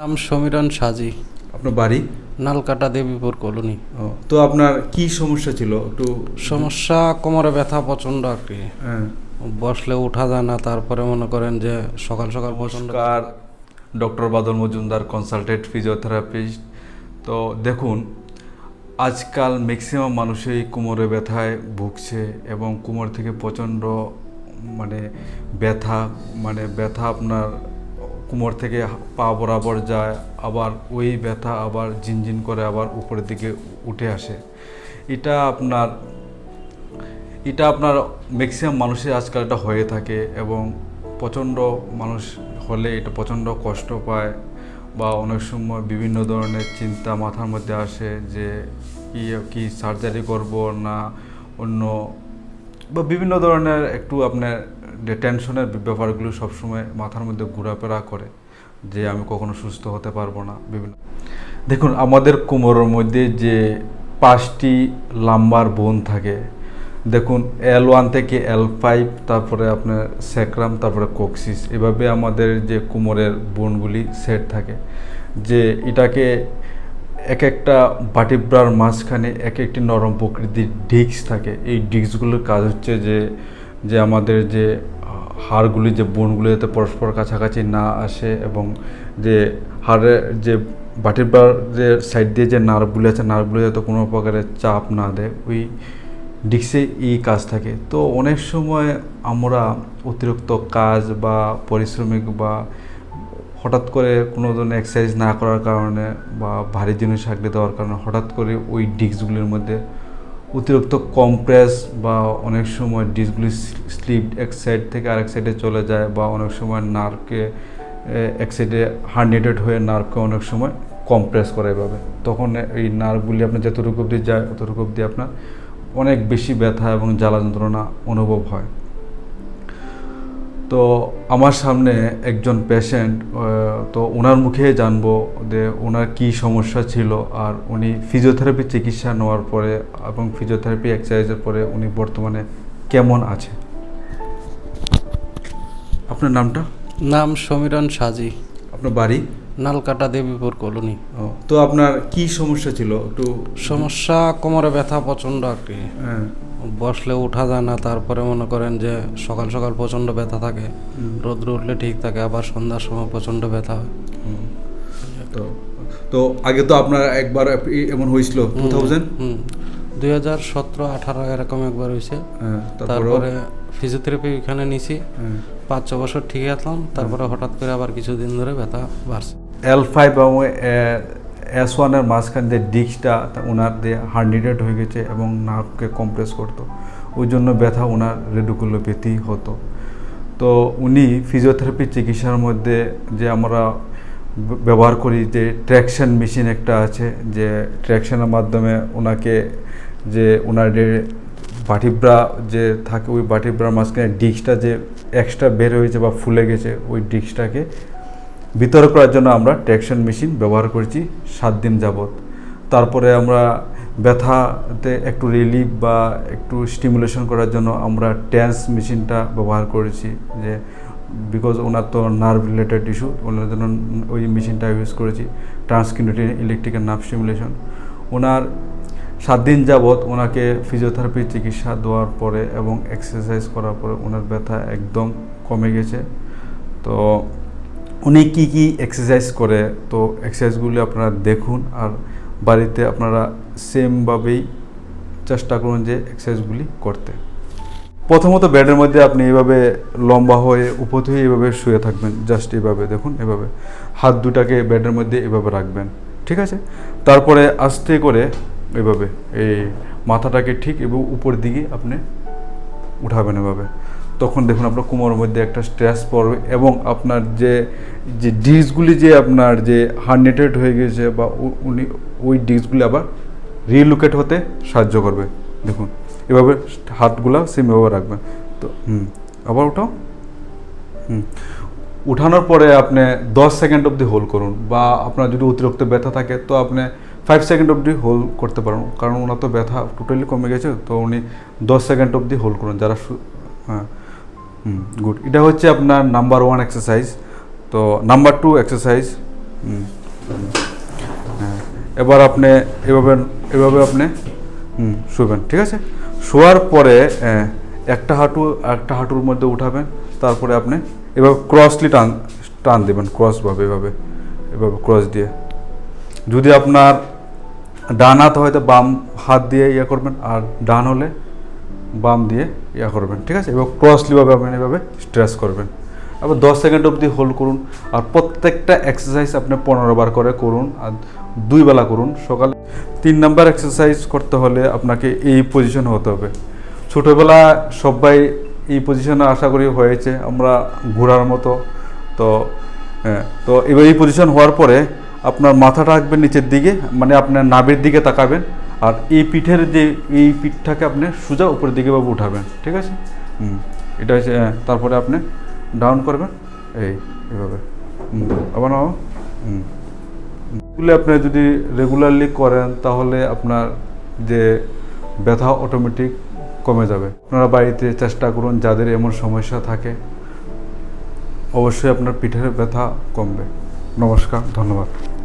নাম সমীরণ সাজি। আপনার বাড়ি? নালকাটা দেবীপুর কলোনি। তো আপনার কি সমস্যা ছিল? একটু সমস্যা কোমরে ব্যথা প্রচণ্ড আর কি হ্যাঁ। বসলে উঠা যায় না তারপরে মনে করেন যে সকাল সকাল প্রচণ্ড আর doctor Badal Majumdar consultant physiotherapist তো দেখুন আজকাল ম্যাক্সিমাম মানুষই কোমরে ব্যথায় ভুগছে এবং কোমর থেকে প্রচণ্ড মানে ব্যথা মানে ব্যথা আপনার কোমর থেকে পা বরাবর যায়, আবার ওই ব্যথা আবার ঝিনঝিন করে আবার উপরের দিকে উঠে আসে। এটা আপনার এটা আপনার ম্যাক্সিমাম মানুষের আজকাল এটা হয়ে থাকে এবং প্রচণ্ড মানুষ হলে এটা প্রচণ্ড কষ্ট পায় বা অনেক সময় বিভিন্ন ধরনের চিন্তা মাথার মধ্যে আসে যে কি কি সার্জারি করব না, অন্য বা বিভিন্ন ধরনের একটু আপনার যে টেনশনের ব্যাপারগুলো সবসময় মাথার মধ্যে ঘোরাফেরা করে যে আমি কখনো সুস্থ হতে পারব না, বিভিন্ন। দেখুন, আমাদের কোমরের মধ্যে যে পাঁচটি লাম্বার বোন থাকে, দেখুন এল ওয়ান থেকে এল ফাইভ তারপরে আপনার স্যাক্রাম তারপরে কোক্সিস এভাবে আমাদের যে কোমরের বোনগুলি সেট থাকে, যে এটাকে এক একটা বাটিব্রার মাঝখানে এক একটি নরম প্রকৃতির ডিস্ক থাকে, এই ডিস্কগুলোর কাজ হচ্ছে যে যে আমাদের যে হাড়গুলি, যে বোনগুলি যাতে পরস্পর কাছাকাছি না আসে এবং যে হাড়ের যে বাটিব্রার যে সাইড দিয়ে যে নার্ভগুলি আছে, নার্ভগুলি যাতে কোনো প্রকারের চাপ না দেয়, ওই ডিস্কে এই কাজ থাকে। তো অনেক সময় আমরা অতিরিক্ত কাজ বা পরিশ্রমিক বা হঠাৎ করে কোনো ধরনের এক্সারসাইজ না করার কারণে বা ভারী জিনিস আঁকড়ে দেওয়ার কারণে হঠাৎ করে ওই ডিস্কগুলির মধ্যে অতিরিক্ত কম্প্রেস বা অনেক সময় ডিসগুলি স্লিপ এক সাইড থেকে আরেক সাইডে চলে যায় বা অনেক সময় নার্ভকে এক সাইডে হার্নেটেড হয়ে নার্ভকে অনেক সময় কম্প্রেস করে এভাবে। তখন এই নার্ভগুলি আপনার যতটুকু অব্দি যায় অতটুকু অব্দি আপনার অনেক বেশি ব্যথা এবং জ্বালা যন্ত্রণা অনুভব হয়। তো আমার সামনে একজন পেশেন্ট তো ওনার মুখে জানব যে ওনার কি সমস্যা ছিল আর উনি ফিজিওথেরাপি চিকিৎসা নেওয়ার পরে এবং ফিজিওথেরাপি এক্সারসাইজের পরে উনি বর্তমানে কেমন আছে? আপনার নামটা? নাম সমীরণ সাজি। আপনার বাড়ি? নালকাটা দেবীপুর কলোনি। তো আপনার কি সমস্যা ছিল? একটু সমস্যা কোমরে ব্যথা প্রচণ্ড আর কি হ্যাঁ। বসলে উঠা যায় না তারপরে মনে করেন যে সকাল সকাল প্রচণ্ড ব্যথা থাকে রোদ্র উঠলে ঠিক থাকে আবার সন্ধ্যার সময় প্রচণ্ড ব্যথা হয়। তো তো আগে তো আপনার একবার এমন হয়েছিল টু থাউজেন্ড দুই হাজার সতেরো আঠারো এরকম একবার হয়েছে। হ্যাঁ তারপরে ফিজিওথেরাপি এখানে নিছি। হ্যাঁ। পাঁচ ছ বছর ঠিক আসলাম তারপরে হঠাৎ করে আবার কিছুদিন ধরে ব্যথা বাড়ছে। এল ফাইভ এবং এস ওয়ানের মাঝখান যে ডিস্কটা ওনার দিয়ে হার্নিটেড হয়ে গেছে এবং নার্ভকে কম্প্রেস করতো। ওই জন্য ব্যথা ওনার রেডুকুলোপ্যাথি হতো। তো উনি ফিজিওথেরাপি চিকিৎসার মধ্যে যে আমরা ব্যবহার করি যে ট্র্যাকশন মেশিন একটা আছে, যে ট্র্যাকশনের মাধ্যমে ওনাকে যে ওনার যে বাটিব্রা যে থাকে, ওই বাটিব্রার মাঝখানে ডিস্কটা যে এক্সট্রা বের হয়েছে বা ফুলে গেছে, ওই ডিস্কটাকে বিতরণ করার জন্য আমরা ট্র্যাকশন মেশিন ব্যবহার করেছি সাত দিন যাবত তারপরে আমরা ব্যথাতে একটু রিলিফ বা একটু স্টিমুলেশন করার জন্য আমরা ট্যান্স মেশিনটা ব্যবহার করেছি যে বিকজ ওনার তো নার্ভ রিলেটেড ইস্যু ওনার জন্য ওই মেশিনটা ইউজ করেছি ট্রান্সকিউনিটি ইলেকট্রিক্যাল নার্ভ স্টিমুলেশন ওনার সাত দিন যাবৎ ওনাকে ফিজিওথেরাপি চিকিৎসা দেওয়ার পরে এবং এক্সারসাইজ করার পরে ওনার ব্যথা একদম কমে গেছে। তো উনি কি কি এক্সারসাইজ করে? তো এক্সারসাইজগুলি আপনারা দেখুন আর বাড়িতে আপনারা সেমভাবেই চেষ্টা করুন যে এক্সারসাইজগুলি করতে। প্রথমত বেডের মধ্যে আপনি এভাবে লম্বা হয়ে, উপর হয়ে এভাবে শুয়ে থাকবেন জাস্ট এভাবে দেখুন, এভাবে। হাত দুটাকে বেডের মধ্যে এভাবে রাখবেন, ঠিক আছে? তারপরে আস্তে করে এভাবে, এই মাথাটাকে ঠিক এবং উপর দিকে আপনি উঠাবেন এভাবে। তখন দেখুন আপনার কোমরের মধ্যে একটা স্ট্রেস পড়বে এবং আপনার যে যে ডিস্কগুলি যে আপনার যে হার্নেটেড হয়ে গেছে বা উনি, ওই ডিস্কগুলি আবার রিলোকেট হতে সাহায্য করবে। দেখুন, এভাবে হাতগুলা সেম এভাবে রাখবেন। তো, হুম, আবার ওঠাও। হুম, উঠানোর পরে আপনি দশ সেকেন্ড অবধি হোল্ড করুন বা আপনার যদি অতিরিক্ত ব্যথা থাকে তো আপনি ফাইভ সেকেন্ড অবধি হোল্ড করতে পারেন। কারণ ওনার তো ব্যথা টোটালি কমে গেছে, তো উনি দশ সেকেন্ড অবধি হোল্ড করুন। যারা হ্যাঁ হুম গুড এটা হচ্ছে আপনার নাম্বার ওয়ান এক্সারসাইজ তো নাম্বার টু এক্সারসাইজ এবার আপনি এভাবে এভাবে আপনি শুবেন, ঠিক আছে? শোয়ার পরে একটা হাঁটু, একটা হাঁটুর মধ্যে উঠাবেন, তারপরে আপনি এভাবে ক্রসলি টান টান দেবেন ক্রসভাবে এভাবে এভাবে ক্রস দিয়ে। যদি আপনার ডান হাত হয়তো বাম হাত দিয়ে ইয়ে করবেন, আর ডান হলে বাম দিয়ে ইয়া করবেন ঠিক আছে? এবার ক্রসলিভাবে আপনি এভাবে স্ট্রেস করবেন। আবার দশ সেকেন্ড অবধি হোল্ড করুন আর প্রত্যেকটা এক্সারসাইজ আপনি পনেরো বার করে করুন আর দুই বেলা করুন। সকালে তিন নাম্বার এক্সারসাইজ করতে হলে আপনাকে এই পজিশন হতে হবে। ছোটোবেলা সবাই এই পজিশনে আশা করি হয়েছে আমরা ঘোরার মতো। তো হ্যাঁ, তো এবার এই পজিশন হওয়ার পরে আপনার মাথাটা রাখবেন নিচের দিকে মানে আপনার নাভির দিকে তাকাবেন। আর এই পিঠের যে এই পিঠটাকে আপনি সোজা উপরের দিকে ভাবে উঠাবেন ঠিক আছে? হুম। এটা হচ্ছে তারপরে আপনি ডাউন করবেন এই এভাবে। হুম আবার নাও হুম। এগুলো আপনি যদি রেগুলারলি করেন তাহলে আপনার যে ব্যথা অটোমেটিক কমে যাবে। আপনারা বাড়িতে চেষ্টা করুন যাদের এমন সমস্যা থাকে অবশ্যই আপনার পিঠের ব্যথা কমবে। নমস্কার ধন্যবাদ।